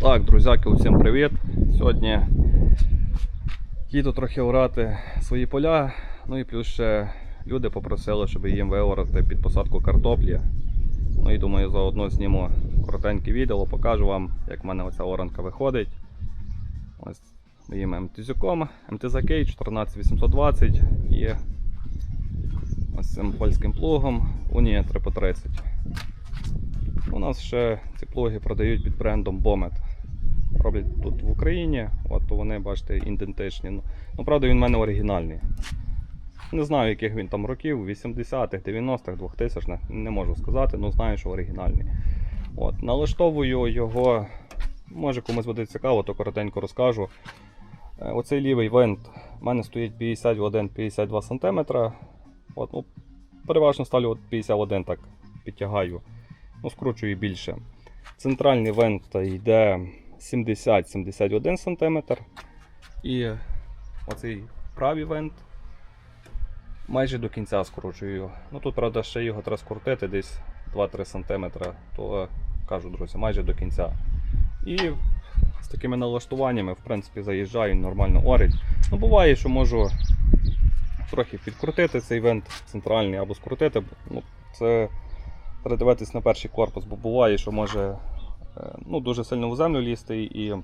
Так, друзяки, усім привіт! Сьогодні їду трохи орати свої поля. Ну і плюс ще люди попросили, щоб їм виорати під посадку картоплі. Ну і думаю, заодно зніму коротеньке відео, покажу вам, як в мене оця оранка виходить. Ось моїм МТЗюком, МТЗК 14820 і ось цим польським плугом Унія 3 по 30. У нас ще ці плуги продають під брендом Bomet. Роблять тут в Україні, от то вони, бачите, ідентичні. Ну, ну, правда, він в мене оригінальний. Не знаю, яких він там років, 80-х, 90-х, 2000-х, не можу сказати, але знаю, що оригінальний. От, налаштовую його, може комусь буде цікаво, то коротенько розкажу. Е, Оцей лівий винт у мене стоїть 51-52 см. От, ну, переважно ставлю 51 так підтягаю ну, скручую більше. Центральний вент йде 70-71 см. І оцей правий вент майже до кінця скручую. Ну тут, правда, ще його треба скрутити десь 2-3 см, то кажу, друзі, майже до кінця. І з такими налаштуваннями, в принципі, заїжджаю, нормально орить. Ну, буває, що можу трохи підкрутити цей вент центральний або скрутити. Ну, це треба дивитись на перший корпус, бо буває, що може е, ну, дуже сильно в землю лізти і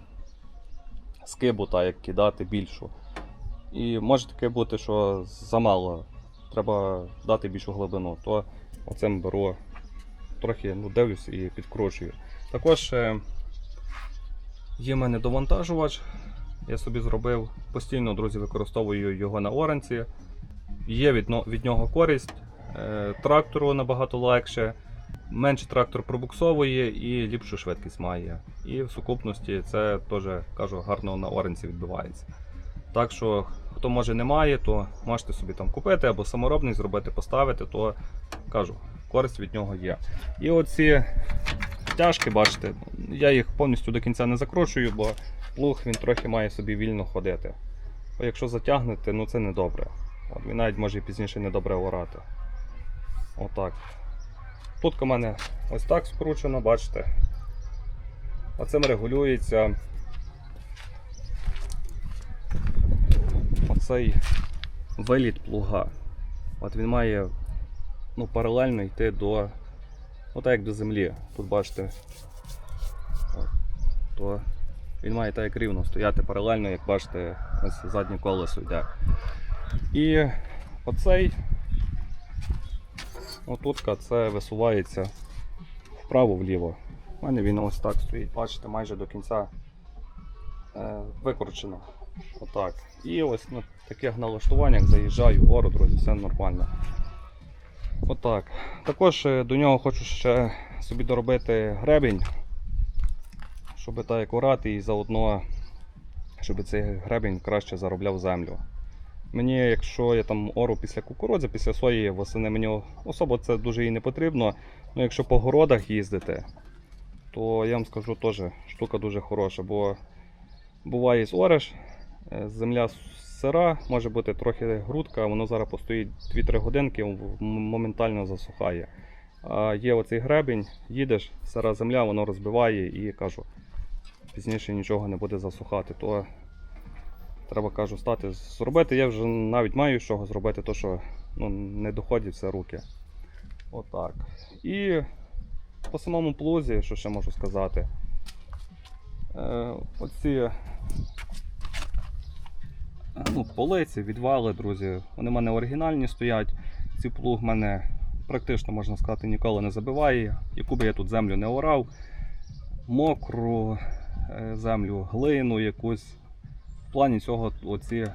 скибу та як кидати більшу. І може таке бути, що замало. Треба дати більшу глибину, то оцим беру трохи ну, дивлюсь і підкручую. Також е, є в мене довантажувач. Я собі зробив постійно, друзі, використовую його на оранці. Є від, від нього користь. Е, Трактору набагато легше, менше трактор пробуксовує і ліпшу швидкість має. І в сукупності це теж кажу, гарно на оренці відбувається. Так що, хто може не має, то можете собі там купити або саморобний зробити, поставити, то кажу, користь від нього є. І оці тяжки, бачите, я їх повністю до кінця не закручую, бо плуг він трохи має собі вільно ходити. Бо якщо затягнете, ну це не добре. От, він навіть може пізніше недобре орати. Отак. Тут у мене ось так скручено, бачите. Оцим регулюється оцей виліт плуга. От він має ну, паралельно йти до. Ну так як до землі. Тут бачите. От, то він має так як рівно стояти паралельно, як бачите, ось заднє колесо йде. І оцей отутка це висувається вправо-вліво. У мене він ось так стоїть, бачите, майже до кінця е, викручено. Отак. І ось на таких налаштуваннях заїжджаю, ору, друзі, все нормально. Отак. Також е, до нього хочу ще собі доробити гребінь, щоб так як орати і заодно, щоб цей гребінь краще заробляв землю. Мені, якщо я там ору після кукурудзи, після сої восени, мені особо це дуже і не потрібно. Ну, якщо по городах їздити, то я вам скажу теж штука дуже хороша, бо буває зориш, е, земля сира, може бути трохи грудка, воно зараз постоїть 2-3 годинки, моментально засухає. А є оцей гребінь, їдеш, сира земля, воно розбиває і кажу, пізніше нічого не буде засухати. То Треба кажу стати зробити. Я вже навіть маю чого зробити, то що ну, не доходять все руки. Отак. І по самому плузі, що ще можу сказати. Е, оці ну, полиці, відвали, друзі, вони в мене оригінальні стоять. Ці плуг в мене практично, можна сказати, ніколи не забиває. Яку би я тут землю не орав, мокру е, землю, глину якусь. Плані цього оці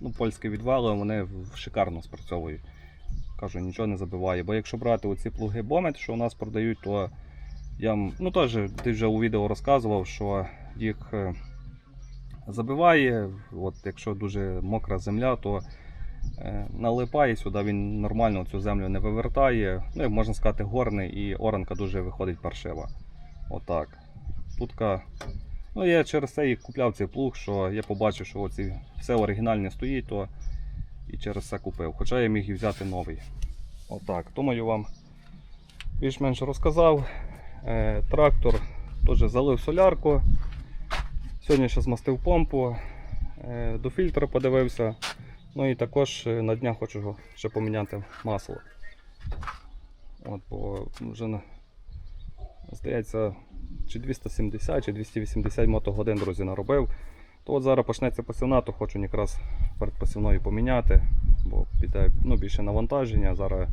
ну, польські відвали вони шикарно спрацьовують. Кажу, нічого не забиває. Бо якщо брати оці плуги Бомет, що у нас продають, то я ну, теж ти вже у відео розказував, що їх е, забиває. От, якщо дуже мокра земля, то е, налипає сюди, він нормально цю землю не вивертає. Ну, як можна сказати, горний і оранка дуже виходить паршива. Отак. Тутка Ну, я через це і купляв цей плуг, що я побачив, що оці все оригінальне стоїть, то і через це купив. Хоча я міг і взяти новий. Отак. Думаю, вам більш-менш розказав. Е, трактор теж залив солярку. Сьогодні ще змастив помпу, е, до фільтра подивився. Ну і також е, на днях хочу ще поміняти масло. От, бо вже здається, чи 270, чи 280 мотогодин, друзі, наробив. То от зараз почнеться посівна, то хочу якраз перед посівною поміняти, бо піде ну, більше навантаження. Зараз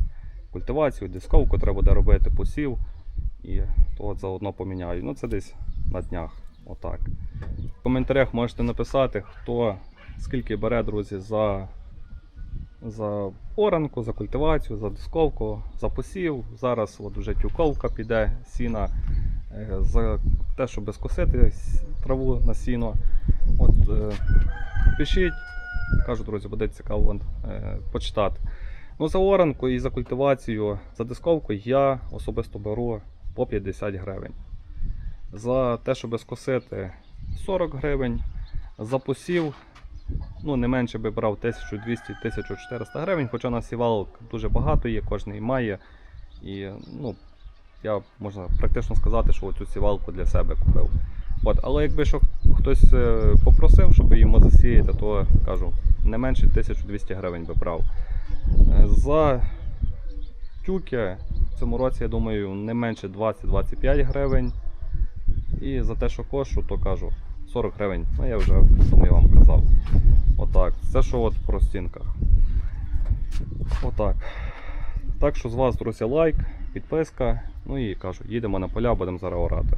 культивацію, дисковку треба буде робити, посів. І то от заодно поміняю. Ну це десь на днях. Отак. В коментарях можете написати, хто скільки бере, друзі, за, за оранку, за культивацію, за дисковку, за посів. Зараз от вже тюковка піде, сіна е, за те, щоб скосити траву на сіно. От, е, пишіть, кажу, друзі, буде цікаво е, почитати. Ну, за оранку і за культивацію, за дисковку я особисто беру по 50 гривень. За те, щоб скосити 40 гривень. За посів, ну не менше би брав 1200-1400 гривень, хоча на сівалок дуже багато є, кожен має. І ну, я можна практично сказати, що цю сівалку для себе купив. От, але якби що хтось е, попросив, щоб йому засіяти, то кажу, не менше 1200 гривень би брав. Е, За тюки в цьому році, я думаю, не менше 20-25 гривень. І за те, що кошу, то кажу 40 гривень. Ну я вже думаю, вам казав. Отак. Це що от в простінках. Отак. Так що з вас, друзі, лайк, підписка. Ну і кажу, їдемо на поля, будемо зараз орати.